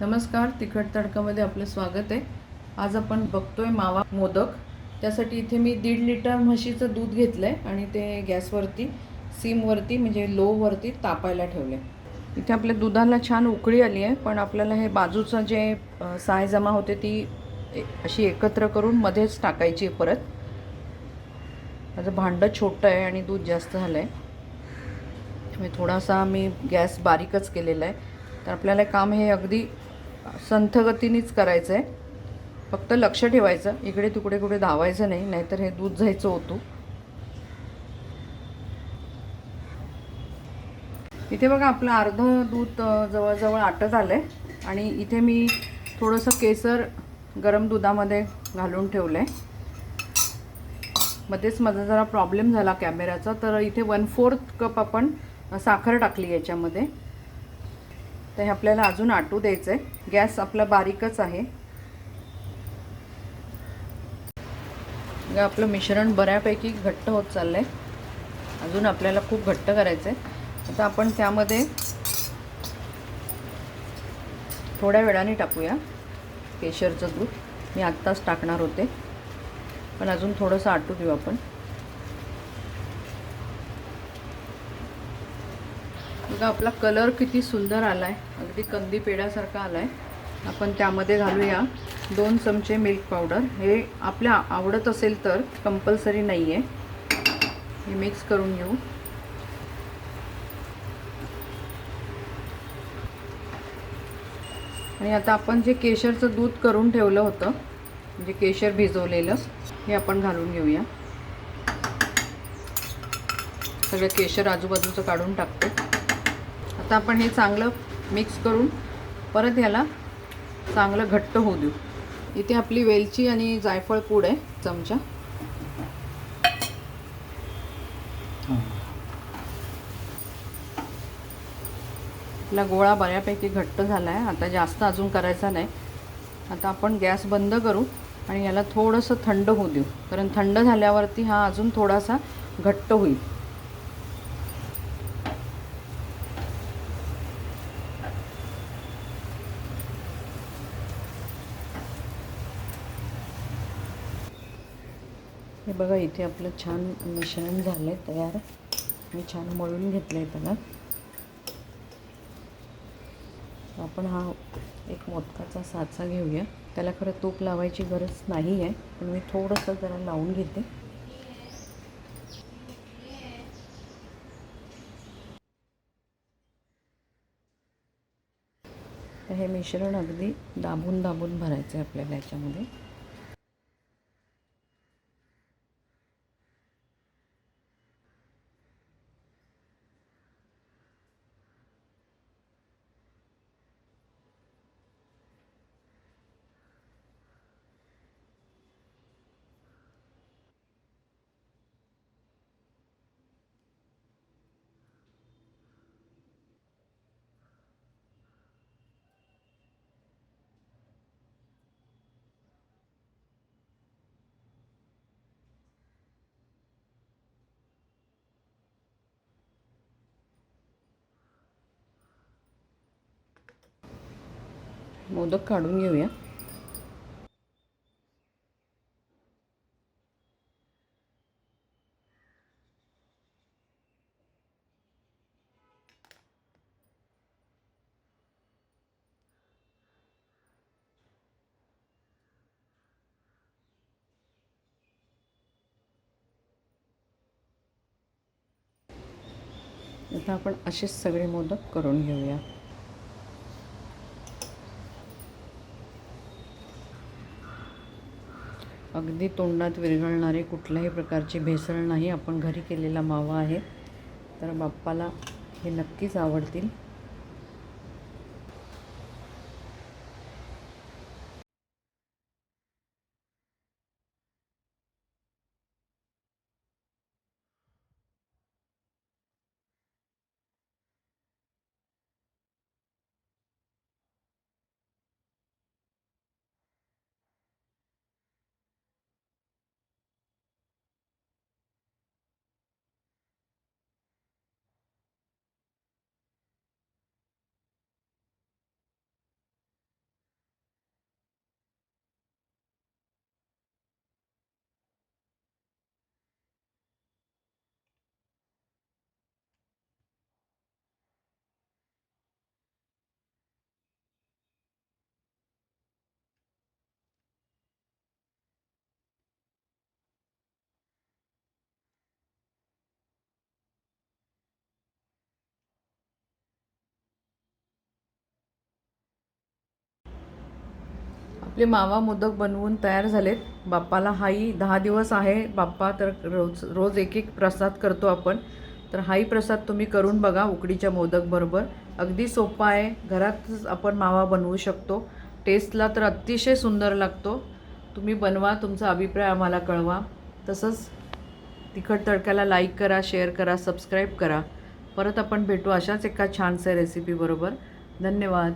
नमस्कार तिखट तडकामध्ये आपलं स्वागत आहे. आज आपण बघतोय मावा मोदक. त्यासाठी इथे मी दीड लिटर म्हशीचं दूध घेतलं आहे आणि ते गॅसवरती सीमवरती म्हणजे लोवरती तापायला ठेवलं आहे इथे आपल्या दुधाला छान उकळी आली आहे पण आपल्याला हे बाजूचं जे साय जमा होते ती अशी एकत्र करून मध्येच टाकायची आहे परत. माझं भांडं छोटं आहे आणि दूध जास्त झालं आहे थोडासा मी गॅस बारीकच केलेला आहे. तर आपल्याला काम हे अगदी संथगतीनेच करायचं आहे फक्त लक्ष ठेवायचं. इकडे तिकडे कुठे धावायचं नाही नाहीतर हे दूध जायचं होतं इथे बघा आपलं अर्ध दूध जवळजवळ आटत आलं आहे आणि इथे मी थोडंसं केसर गरम दुधामध्ये घालून ठेवलं आहे मध्येच माझा जरा प्रॉब्लेम झाला कॅमेऱ्याचा. तर इथे वन फोर्थ कप आपण साखर टाकली याच्यामध्ये. तर हे आपल्याला अजून आटू द्यायचं आहे गॅस आपला बारीकच आहे. आपलं मिश्रण बऱ्यापैकी घट्ट होत चाललं आहे अजून आपल्याला खूप घट्ट करायचं आहे आता आपण त्यामध्ये थोड्या वेळाने टाकूया. केशरचं दूध. मी आत्ताच टाकणार होते. पण अजून थोडंसं आटू देऊ आपण. बघा आपला कलर किती सुंदर आला आहे अगदी कंदी पेड्यासारखा आला आहे आपण त्यामध्ये घालूया दोन चमचे मिल्क पावडर हे आपल्या आवडत असेल तर कंपल्सरी नाही आहे हे मिक्स करून घेऊ. आणि आता आपण जे केशरचं दूध करून ठेवलं होतं म्हणजे केशर भिजवलेलं हे आपण घालून घेऊया. सगळं केशर आजूबाजूचं काढून टाकतो. आता आपण हे चांगलं मिक्स करून परत ह्याला चांगलं घट्ट होऊ देऊ. इथे आपली वेलची आणि जायफळ पूड आहे चमचा. आपला गोळा बऱ्यापैकी घट्ट झाला आहे आता जास्त अजून करायचा नाही. आता आपण गॅस बंद करू आणि याला थोडंसं थंड होऊ देऊ. कारण थंड झाल्यावरती हा अजून थोडासा घट्ट होईल. हे बघा इथे आपलं छान मिश्रण झालं आहे तयार. मी छान मळून घेतलं आहे त्याला. आपण हा एक मोदकाचा साचा घेऊया. त्याला खरं तूप लावायची गरज नाही आहे पण मी थोडंसं जरा लावून घेते. तर हे मिश्रण अगदी दाबून दाबून भरायचं आहे आपल्याला याच्यामध्ये. मोदक काढून घेऊया. आता आपण असेच सगळे मोदक करून घेऊया. अगदी तोंडात विरघळणारे कुठल्याही प्रकारची भेसळ नाही. आपण घरी केलेला मावा आहे. तर बाप्पाला हे नक्कीच आवडतील. आपले मावा मोदक बनवून तयार झालेत. बाप्पाला हाही दहा दिवस आहे. बाप्पा तर रोज रोज एक एक प्रसाद करतो आपण. तर हाही प्रसाद तुम्ही करून बघा उकडीच्या मोदकबरोबर अगदी सोपा आहे. घरातच आपण मावा बनवू शकतो. टेस्टला तर अतिशय सुंदर लागतो. तुम्ही बनवा तुमचा अभिप्राय आम्हाला कळवा. तसंच तिखट तडक्याला लाईक करा शेअर करा सबस्क्राईब करा. परत आपण भेटू अशाच एका छानशा रेसिपीबरोबर धन्यवाद.